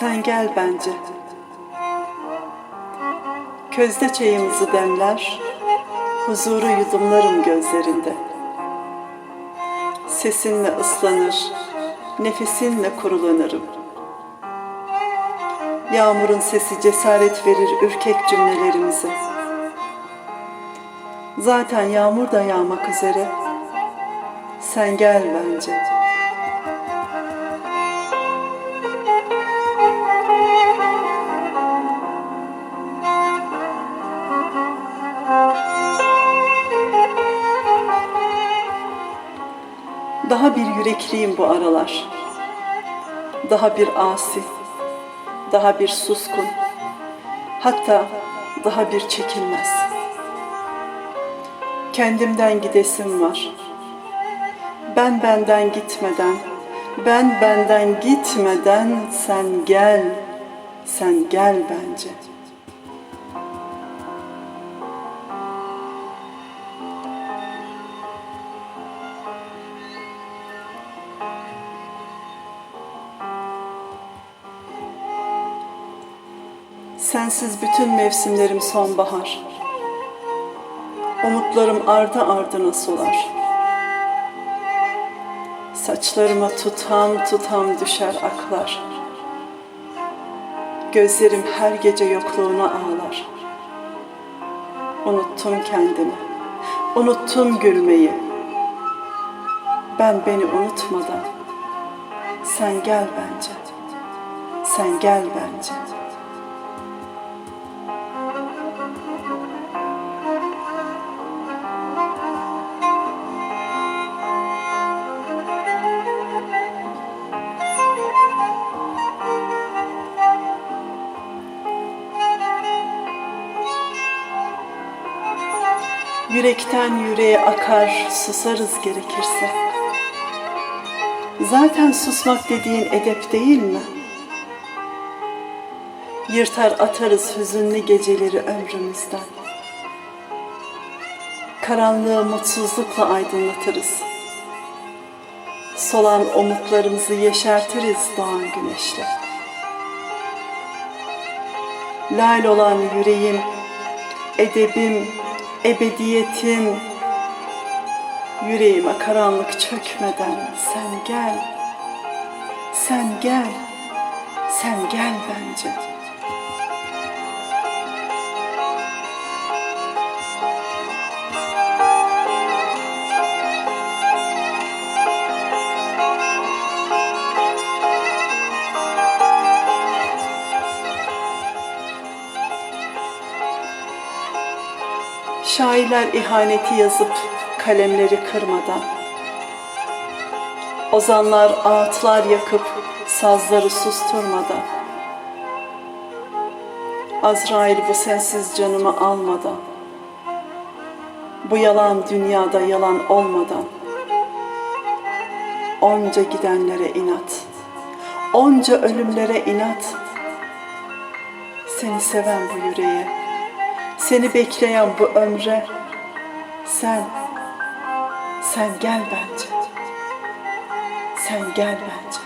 Sen gel bence. Közde çayımızı demler, huzuru yudumlarım gözlerinde. Sesinle ıslanır, nefesinle kurulanırım. Yağmurun sesi cesaret verir ürkek cümlelerimize. Zaten yağmur da yağmak üzere. Sen gel bence. Daha bir yürekliyim bu aralar. Daha bir asi, daha bir suskun, hatta daha bir çekilmez. Kendimden gidesim var. Ben benden gitmeden, ben benden gitmeden sen gel, sen gel bence. Sensiz bütün mevsimlerim sonbahar. Umutlarım ardı ardına solar. Saçlarıma tutam tutam düşer aklar. Gözlerim her gece yokluğuna ağlar. Unuttum kendimi. Unuttum gülmeyi. Ben beni unutmadan sen gel bence. Sen gel bence. Yürekten yüreğe akar, susarız gerekirse. Zaten susmak dediğin edep değil mi? Yırtar atarız hüzünlü geceleri ömrümüzden. Karanlığı mutsuzlukla aydınlatırız. Solan umutlarımızı yeşertiriz doğan güneşle. Lal olan yüreğim, edebim, ebediyetim, yüreğime karanlık çökmeden sen gel, sen gel, sen gel bence. Şairler ihaneti yazıp kalemleri kırmadan, Ozanlar ağıtlar yakıp sazları susturmadan, Azrail bu sensiz canımı almadan, Bu yalan dünyada yalan olmadan, Onca gidenlere inat, onca ölümlere inat, Seni seven bu yüreğe, seni bekleyen bu ömre sen sen gel bence. Sen gel bence.